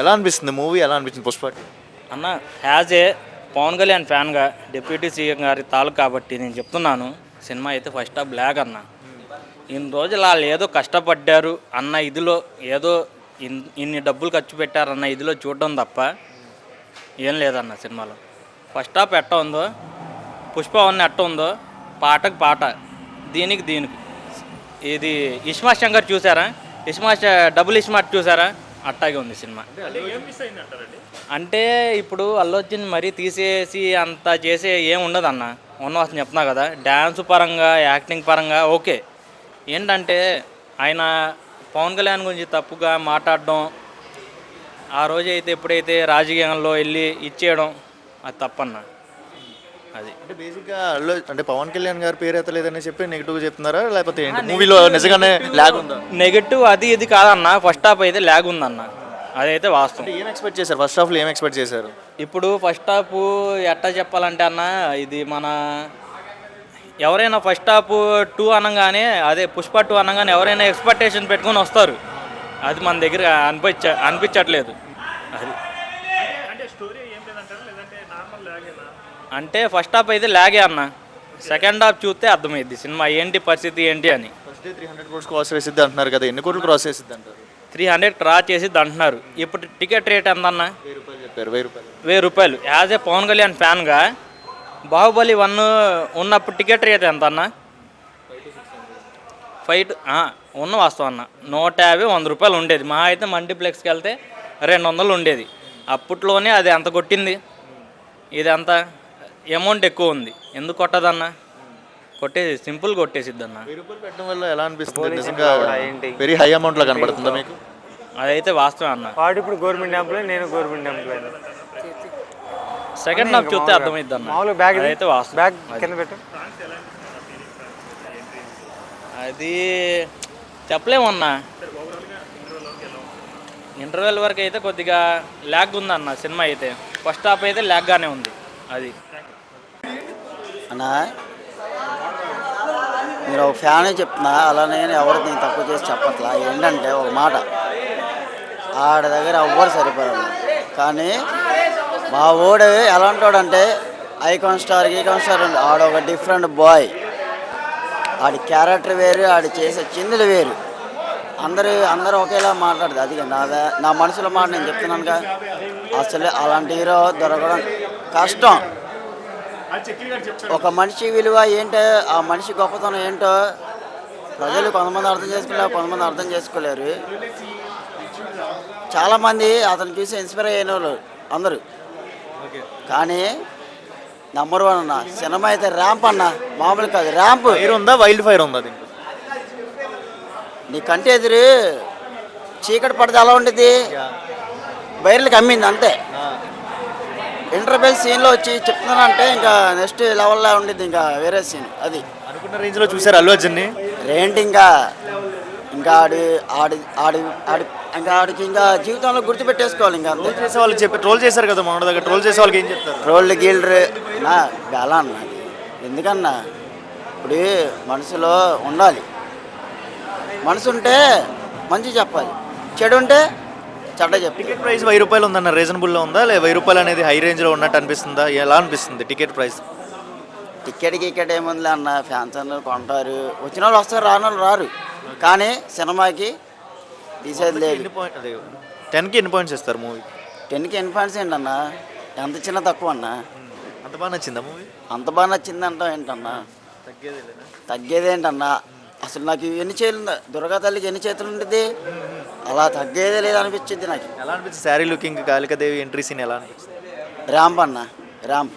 ఎలా అనిపిస్తుంది మూవీ? ఎలా అనిపించింది పుష్ప? అన్న యాజ్ ఏ పవన్ కళ్యాణ్ ఫ్యాన్గా డిప్యూటీ సీఎం గారి తాలూకు కాబట్టి నేను చెప్తున్నాను సినిమా అయితే ఫస్ట్ ఆఫ్ బ్లాక్ అన్న. ఇన్ని రోజులు వాళ్ళు ఏదో కష్టపడ్డారు అన్న ఇదిలో ఏదో ఇన్ ఇన్ని డబ్బులు ఖర్చు పెట్టారన్న ఇదిలో చూడడం తప్ప ఏం లేదన్న సినిమాలో. ఫస్ట్ హాఫ్ ఎట్ట ఉందో పుష్ప వన్ ఎట్ట ఉందో పాటకు పాట దీనికి దీనికి. ఇది ఇష్మా శంకర్ చూసారా? ఇష్మా డబుల్ ఇష్మా చూసారా? అట్టాగే ఉంది సినిమా. అంటే ఇప్పుడు అల్లు అర్జున్ మరీ తీసేసి అంత చేసే ఏం ఉండదు అన్న. ఉన్నవాసం చెప్తున్నా కదా డ్యాన్స్ పరంగా యాక్టింగ్ పరంగా ఓకే. ఏంటంటే ఆయన పవన్ కళ్యాణ్ గురించి తప్పుగా మాట్లాడడం ఆ రోజు అయితే ఎప్పుడైతే రాజకీయంలో వెళ్ళి ఇచ్చేయడం అది తప్పన్న. అది. అంటే బేసిక్గా అల్లు అంటే పవన్ కళ్యాణ్ గారు పేరు ఎత్తలేదని చెప్పి నెగిటివ్ చెప్తున్నారా? లేకపోతే ఏంటి? మూవీలో నిజంగానే లాగ్ ఉందా? నెగటివ్ అది ఇది కాదన్న ఫస్ట్ హాఫ్ అయితే ల్యాగ్ ఉందన్న. అదైతే వాస్తవం. ఏం ఎక్స్పెక్ట్ చేశారు? ఫస్ట్ హాఫ్లో ఏం ఎక్స్పెక్ట్ చేశారు? ఇప్పుడు ఫస్ట్ హాఫ్ ఎట్టా చెప్పాలంటే అన్న ఇది మన ఎవరైనా ఫస్ట్ హాఫ్ టూ అనగానే అదే పుష్ప టూ అనగానే ఎవరైనా ఎక్స్పెక్టేషన్ పెట్టుకొని వస్తారు. అది మన దగ్గర అనిపించ అనిపించట్లేదు. అది. అంటే ఫస్ట్ హాఫ్ అయితే లాగే అన్న. సెకండ్ హాఫ్ చూస్తే అర్థమైద్ది సినిమా ఏంటి పరిస్థితి ఏంటి అని. First day three hundred crores cross చేసిద్ది అంటున్నారు కదా ఎన్ని కోట్లు క్రాస్ చేసిద్ది అంటారు? త్రీ హండ్రెడ్ క్రాస్ చేసి అంటున్నారు. ఇప్పుడు టికెట్ రేట్ ఎంత అన్న వెయ్యి రూపాయలు చెప్పారు వెయ్యి రూపాయలు. వెయ్యి రూపాయలు. యాజ్ ఏ పవన్ కళ్యాణ్ ఫ్యాన్గా బాహుబలి వన్ ఉన్నప్పుడు టికెట్ రేట్ ఎంత అన్న ఫైవ్ ఉన్న వాస్తవం అన్న. నూట యాభై వంద రూపాయలు ఉండేది. మా అయితే మల్టీప్లెక్స్కి వెళ్తే రెండు వందలు ఉండేది. అప్పట్లోనే అది ఎంత కొట్టింది? ఇది అంత అమౌంట్ ఎక్కువ ఉంది. ఎందుకు కొట్టదన్న? కొట్టేసి సింపుల్ కొట్టేసిద్ది అన్న వెయ్యి రూపాయలు పెట్టడం వల్ల ఎలా అనిపిస్తుంది? నిజంగా వెరీ హై అమౌంట్ లా కనబడుతుందా మీకు? అదైతే వాస్తవం అన్న. వాడు ఇప్పుడు గవర్నమెంట్ ఎంప్లాయ్ నేను గవర్నమెంట్ ఎంప్లాయ్. సెకండ్ హాఫ్ చూస్తే అర్థమైద్ది అన్న మామూలుగా బ్యాగ్ ఇది. అదైతే వాస్తవం. బ్యాగ్ కింద పెట్టు. అది చెప్పలేమన్నా. ఇంటర్వెల్ వరకు అయితే కొద్దిగా ల్యాగ్ ఉందన్న సినిమా అయితే. ఫస్ట్ హాఫ్ అయితే ల్యాగ్గానే ఉంది. అది. అన్నా మీరు ఒక ఫ్యానే చెప్తున్నా అలానే ఎవరు నేను తక్కువ చేసి చెప్పట్లా. ఏంటంటే ఒక మాట. ఆడ దగ్గర ఎవ్వరు సరిపోరు కానీ మా ఓడు ఎలా ఉంటాడంటే ఐకాన్ స్టార్ ఈకాన్ స్టార్ ఉంది. ఆడ ఒక డిఫరెంట్ బాయ్. ఆడి క్యారెక్టర్ వేరు ఆడి చేసే చిందులు వేరు. అందరూ అందరూ ఒకేలా మాట్లాడదు అది నా నా మనసులో మాట నేను చెప్తున్నానుగా. అసలు అలాంటి హీరో దొరకడం కష్టం. ఒక మనిషి విలువ ఏంటో ఆ మనిషి గొప్పతనం ఏంటో ప్రజలు కొంతమంది అర్థం చేసుకోలేరు కొంతమంది అర్థం చేసుకోలేరు. చాలామంది అతను చూసి ఇన్స్పైర్ అయిన వాళ్ళు అందరూ. కానీ నంబర్ వన్ అన్న సినిమా అయితే ర్యాంప్ అన్న మామూలు కాదు ర్యాంప్ ఫైర్ ఉందా వైల్డ్ ఫైర్ ఉందా నీ కంటి ఎదురు చీకటి పడితే ఎలా ఉండేది బైర్లకు అమ్మింది అంతే. ఇంటర్బెల్ సీన్లో వచ్చి చెప్తున్నానంటే ఇంకా నెక్స్ట్ లెవెల్లో ఉండేది ఇంకా వేరే సీన్ అది. అనుకున్న రేంజ్లో చూసారు అల్లు అర్జున్ని? ఏంటి ఇంకా ఇంకా ఆడి ఆడి ఆడి ఆడి ఇంకా ఆడికి ఇంకా జీవితంలో గుర్తుపెట్టేసుకోవాలి ఇంకా ట్రోల్ చేసే వాళ్ళకి చెప్పి ట్రోల్ చేశారు కదా మన దగ్గర ట్రోల్ చేసే వాళ్ళకి ఏం చెప్తారు? రోళ్ళు గీల్డ్రు నా బెలా అన్న. ఎందుకన్నా? ఇప్పుడు మనసులో ఉండాలి. మనసు ఉంటే మంచి చెప్పాలి. చెడు ఉంటే చెడ్డ చెప్పాలి టికెట్ ప్రైస్ వెయ్యి రూపాయలు ఉందన్న రీజనబుల్లో ఉందా? లేదా వెయ్యి రూపాయలు అనేది హై రేంజ్లో ఉన్నట్టు అనిపిస్తుందా? ఎలా అనిపిస్తుంది టికెట్ ప్రైస్ టికెట్ గికెట్ ఏముందిలే అన్న ఫ్యాన్స్ అందరూ కొంటారు. వచ్చిన వాళ్ళు వస్తారు రాని వాళ్ళు రారు. కానీ సినిమాకి తీసేది లేదు. ఎన్ని పాయింట్ అదే టెన్కి ఎన్ని పాయింట్స్ ఇస్తారు మూవీ టెన్కి ఎన్ని పాయింట్స్ ఏంటన్నా? ఎంత చిన్న తక్కువ అన్నా? అంత బాగా నచ్చిందా మూవీ అంత బాగా నచ్చిందంటావు ఏంటన్నా? తగ్గేది తగ్గేది ఏంటన్నా అసలు నాకు ఎన్ని చేతులు దుర్గా తల్లికి ఎన్ని చేతులు ఉంటుంది అలా తగ్గేదే లేదు అనిపించింది నాకు. ఎలా అనిపించింది? Sari looking Kalikadevi entry scene ఎలా అనిపించింది? ర్యాంప్ అన్న ర్యాంప్